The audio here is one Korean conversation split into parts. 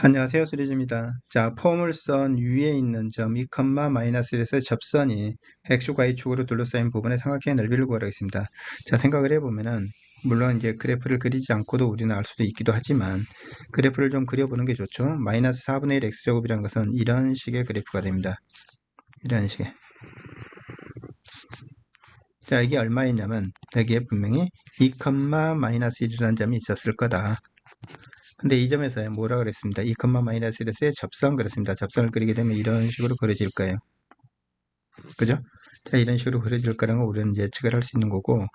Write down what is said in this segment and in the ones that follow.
안녕하세요. 수리즈입니다. 자, 포물선 위에 있는 점 2, 마이너스 1에서 접선이 x축과 y축으로 둘러싸인 부분의 삼각형의 넓이를 구하라겠습니다. 자, 생각을 해보면은 물론 이제 그래프를 그리지 않고도 우리는 알 수도 있기도 하지만 그래프를 좀 그려보는 게 좋죠. 마이너스 4분의 1 x제곱이라는 것은 이런 식의 그래프가 됩니다. 이런 식의. 자, 이게 얼마였냐면 여기에 분명히 2, 마이너스 1이라는 점이 있었을 거다. 근데 이 점에서 뭐라 그랬습니다. 2, 마이너스 1에서의 접선 그랬습니다. 접선을 그리게 되면 이런 식으로 그려질 거예요. 그죠? 자, 이런 식으로 그려질 거라는 걸 우리는 예측을 할 수 있는 거고,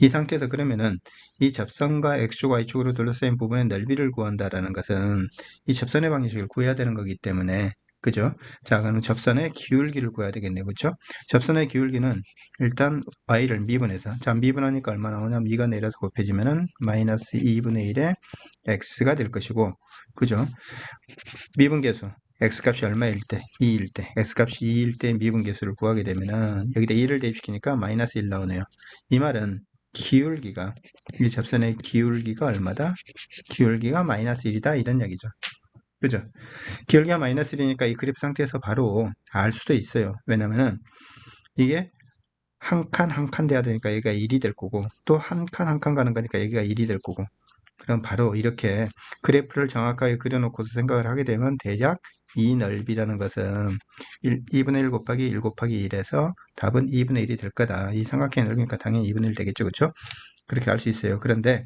이 상태에서 그러면은 이 접선과 x축, y축으로 둘러싸인 부분의 넓이를 구한다라는 것은 이 접선의 방식을 구해야 되는 거기 때문에 그죠? 자, 그럼 접선의 기울기를 구해야 되겠네요. 그죠? 접선의 기울기는 일단 y를 미분해서 자, 미분하니까 얼마 나오냐? 미가 내려서 곱해지면은 마이너스 2분의 1의 x가 될 것이고 그죠? 미분계수 x값이 얼마일 때? 2일 때 x값이 2일 때 미분계수를 구하게 되면은 여기다 2를 대입시키니까 마이너스 1 나오네요. 이 말은 기울기가 이 접선의 기울기가 얼마다? 기울기가 마이너스 1이다 이런 얘기죠. 그죠? 기울기가 마이너스 1이니까 이 그래프 상태에서 바로 알 수도 있어요. 왜냐면은 이게 한 칸 한 칸 돼야 되니까 여기가 1이 될 거고 또 한 칸 한 칸 가는 거니까 여기가 1이 될 거고 그럼 바로 이렇게 그래프를 정확하게 그려놓고서 생각을 하게 되면 대략 이 넓이라는 것은 1, 2분의 1 곱하기 1 곱하기 1에서 답은 2분의 1이 될 거다. 이 삼각형의 넓이니까 당연히 2분의 1 되겠죠. 그렇죠? 그렇게 알 수 있어요. 그런데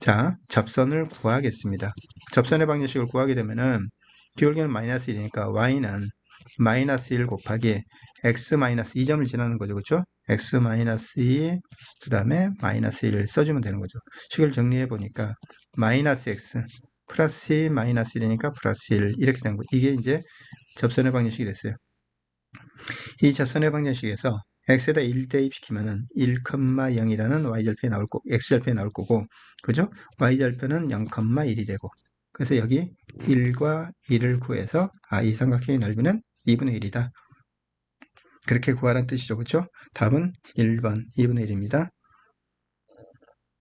자, 접선을 구하겠습니다. 접선의 방정식을 구하게 되면은 기울기는 마이너스 1이니까 y는 마이너스 1 곱하기 x 마이너스 2점을 지나는 거죠. 그렇죠? x 마이너스 2, 그 다음에 마이너스 1을 써주면 되는 거죠. 식을 정리해 보니까 마이너스 x 플러스 2 마이너스 1이니까 플러스 1 이렇게 된 거. 이게 이제 접선의 방정식이 됐어요. 이 접선의 방정식에서 x에다 1 대입시키면은 1,0이라는 y절편이 나올 거고 x절편이 나올 거고 그죠? y절편은 0,1이 되고 그래서 여기 1과 1을 구해서 아, 이 삼각형의 넓이는 2분의 1이다. 그렇게 구하라는 뜻이죠. 그렇죠? 답은 1번 2분의 1입니다.